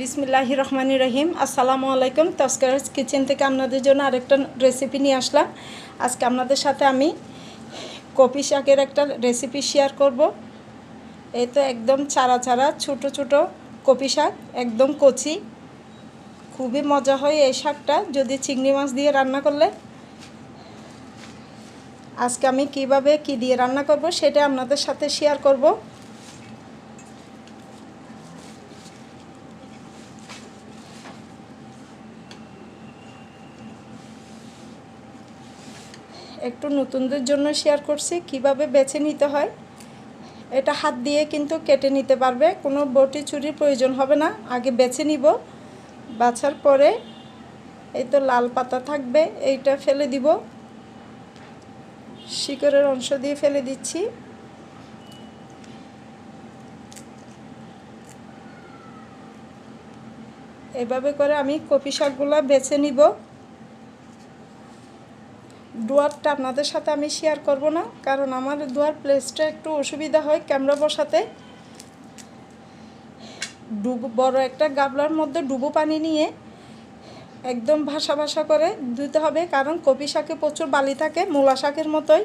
বিসমিল্লাহি রহমানি রহিম। আসসালামু আলাইকুম। তস্কারাজ কিচেন থেকে আপনাদের জন্য আরেকটা রেসিপি নিয়ে আসলাম। আজকে আপনাদের সাথে আমি কপি শাকের একটা রেসিপি শেয়ার করব। এই তো একদম চারা চারা, ছোট ছোট কপি শাক, একদম কচি। খুবই মজা হয় এই শাকটা। যদি চিংড়ি মাছ দিয়ে রান্না করলে। আজকে আমি কীভাবে কি দিয়ে রান্না করব সেটা আপনাদের সাথে শেয়ার করব। একটু নতুনদের জন্য শেয়ার করছি, কীভাবে বেছে নিতে হয়। এটা হাত দিয়ে কিন্তু কেটে নিতে পারবে, কোনো বটি চুরির প্রয়োজন হবে না, আগে বেছে নিব, বাছার পরে এই তো লাল পাতা থাকবে, এইটা ফেলে দিব। শিকড়ের অংশ দিয়ে ফেলে দিচ্ছি। এভাবে করে আমি কপি শাকগুলো বেছে নিব। ডুয়ারটা আপনাদের সাথে আমি শেয়ার করব না, কারণ আমার ডুয়ার প্লেসটা একটু অসুবিধা হয় ক্যামেরা বসাতে। ডুবো, বড় একটা গাবলার মধ্যে ডুবো পানি নিয়ে একদম ভাসা ভাসা করে ধুতে হবে, কারণ কপি শাকে প্রচুর বালি থাকে, মূলা শাকের মতোই।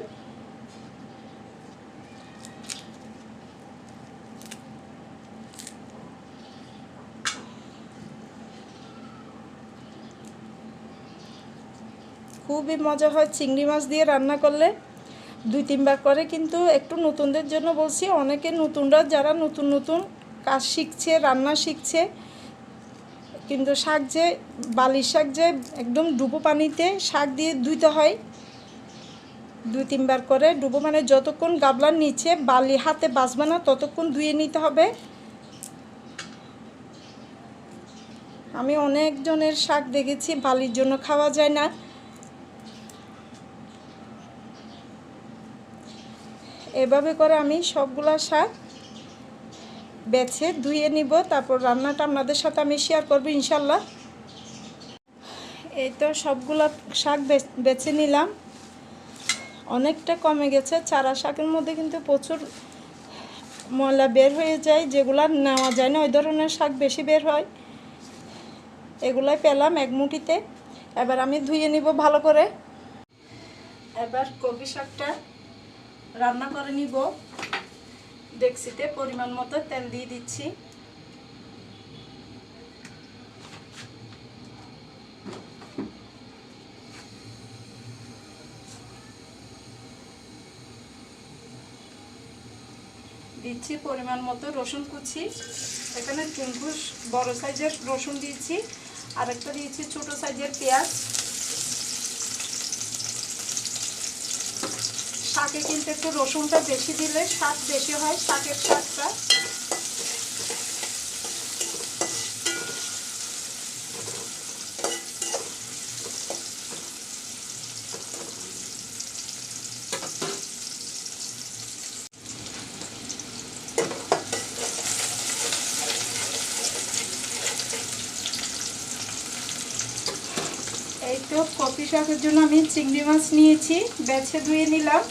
খুবই মজা হয় চিংড়ি মাছ দিয়ে রান্না করলে। দুই তিনবার করে কিন্তু একটু নতুনদের জন্য বলছি, অনেকে নতুনরা যারা নতুন নতুন কাজ শিখছে, রান্না শিখছে, কিন্তু শাক যে, বালির শাক যে একদম ডুবো পানিতে শাক দিয়ে ধুইতে হয়। দুই তিনবার করে ডুবো মানে যতক্ষণ গাবলার নিচে বালি হাতে বাঁচবে না, ততক্ষণ ধুয়ে নিতে হবে। আমি অনেকজনের শাক দেখেছি, বালির জন্য খাওয়া যায় না। এভাবে করে আমি সবগুলা শাক বেছে ধুয়ে নিব, তারপর রান্নাটা আপনাদের সাথে আমি শেয়ার করব ইনশাল্লাহ। এই তো সবগুলা শাক বেছে নিলাম। অনেকটা কমে গেছে, চারা শাকের মধ্যে কিন্তু প্রচুর ময়লা বের হয়ে যায়, যেগুলা নেওয়া যায় না, ওই ধরনের শাক বেশি বের হয়। এগুলাই পেলাম এক মুঠিতে। এবার আমি ধুয়ে নিব ভালো করে। এবার কবি শাকটা রান্না করে নিব। ডেক্সিতে পরিমাণ মতো তেল দিয়ে দিচ্ছি। দিচ্ছি পরিমাণ মতো রসুন কুচি। এখানে চুনকুশ বড় সাইজের রসুন দিয়েছি। আর একটা দিয়েছি ছোট সাইজের পেঁয়াজ। শাকে কিন্তু একটু রসুনটা বেশি দিলে স্বাদ বেশি হয়, শাকের স্বাদটা। এই তো কপি শাকের জন্য আমি চিংড়ি মাছ নিয়েছি, বেছে ধুয়ে নিলাম।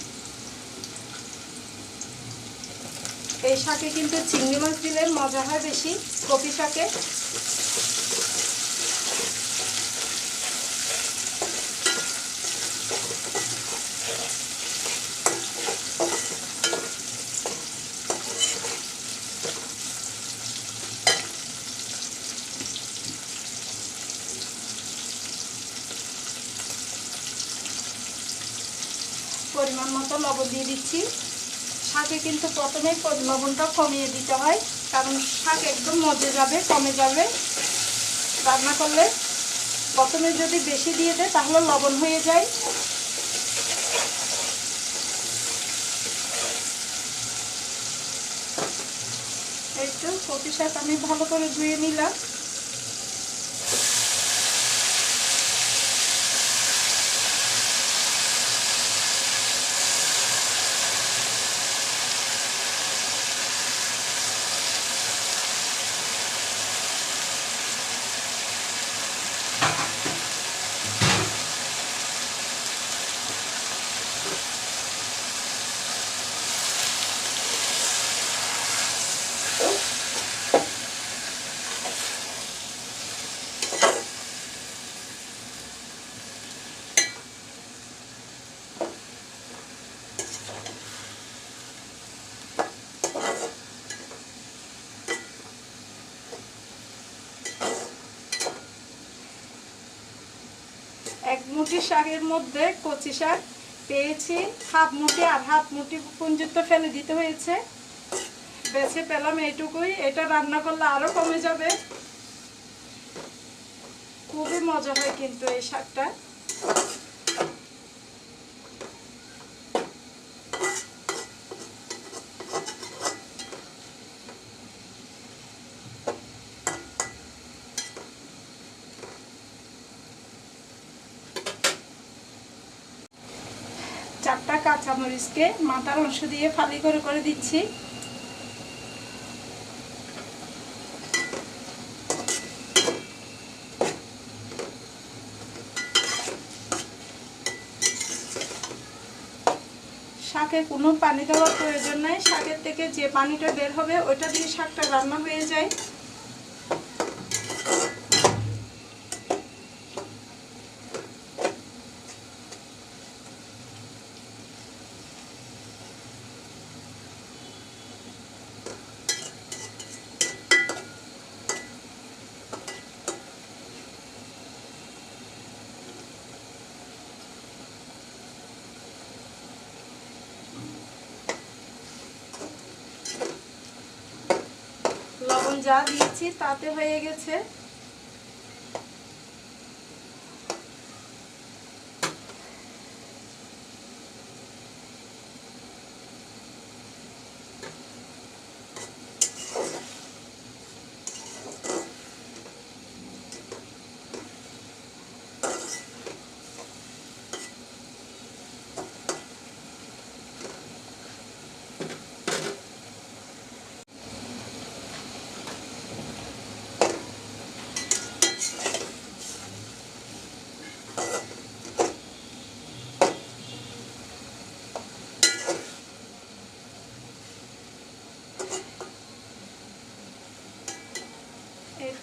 এই শাকে কিন্তু চিংড়ি মাছ দিলে মজা হয় বেশি, কপি শাকে। পরিমাণ মতো লবণ দিয়ে দিচ্ছি। শাকে কিন্তু প্রথমেই লবণটা কমিয়ে দিতে হয়, কারণ শাক একদম মজে যাবে, কমে যাবে। রান্না করলে প্রথমে যদি বেশি দিয়ে দেয়, তাহলে লবণ হয়ে যায়। একটু কপি শাক আমি ভালো করে ধুয়ে নিলাম। মুঠি শাকের মধ্যে কচি শাক পেয়েছি। হাফ মুটি আর হাফ মুটি পুঞ্জিত ফেলে দিতে হয়েছে। বেছে পেলাম এইটুকুই। এটা রান্না করলে আরও কমে যাবে। খুবই মজা হয় কিন্তু এই শাকটা। চারটা কাঁচামরিচকে মাথার অংশ দিয়ে ফালি করে করে দিচ্ছি। শাকে কোনো পানি দেওয়ার প্রয়োজন নাই। শাকের থেকে যে পানিটা বের হবে ওটা দিয়ে শাকটা রান্না হয়ে যায় লবণ যা দিয়েছি তাতে হয়ে গেছে।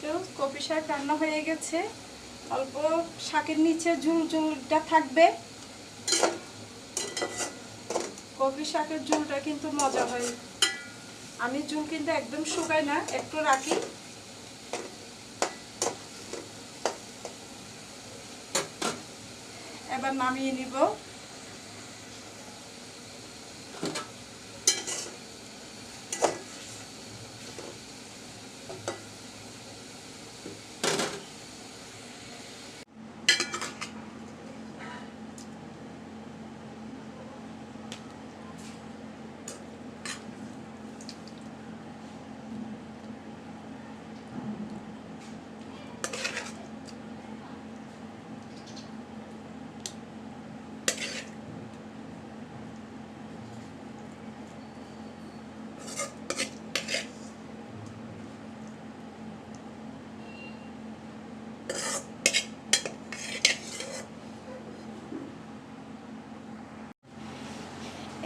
তো কপি শাক রান্না হয়ে গেছে। অল্প শাকের নিচে ঝুল ঝুলটা থাকবে। কপি শাকের ঝুলটা কিন্তু মজা হয়। আমি ঝুল কিন্তু একদম শুকাই না, একটু রাখি। এবার নামিয়ে নিব।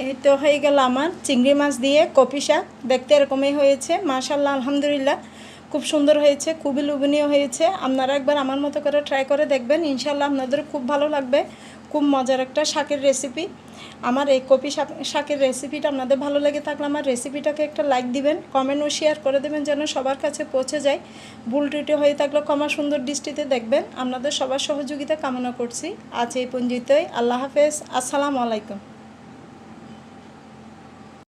এই তো হয়ে গেল আমার। চিংড়ি মাছ দিয়ে কপি শাক। দেখতে এরকমই হয়েছে। মাশাল্লাহ আলহামদুলিল্লাহ। খুব সুন্দর হয়েছে, খুবই লোভনীয় হয়েছে। আপনারা একবার আমার মতো করে ট্রাই করে দেখবেন। ইনশাল্লাহ আপনাদের খুব ভালো লাগবে। খুব মজার একটা শাকের রেসিপি আমার এই কপি শাক, শাকের রেসিপিটা আপনাদের ভালো লেগে থাকলে আমার রেসিপিটাকে একটা লাইক দিবেন কমেন্ট ও শেয়ার করে দেবেন যেন সবার কাছে পৌঁছে যায়। ভুল ত্রুটি হয়ে থাকলে কমা সুন্দর দৃষ্টিতে দেখবেন। আপনাদের সবার সহযোগিতা কামনা করছি। আজ এই পঞ্জিতই আল্লাহ হাফেজ। আসসালামু আলাইকুম।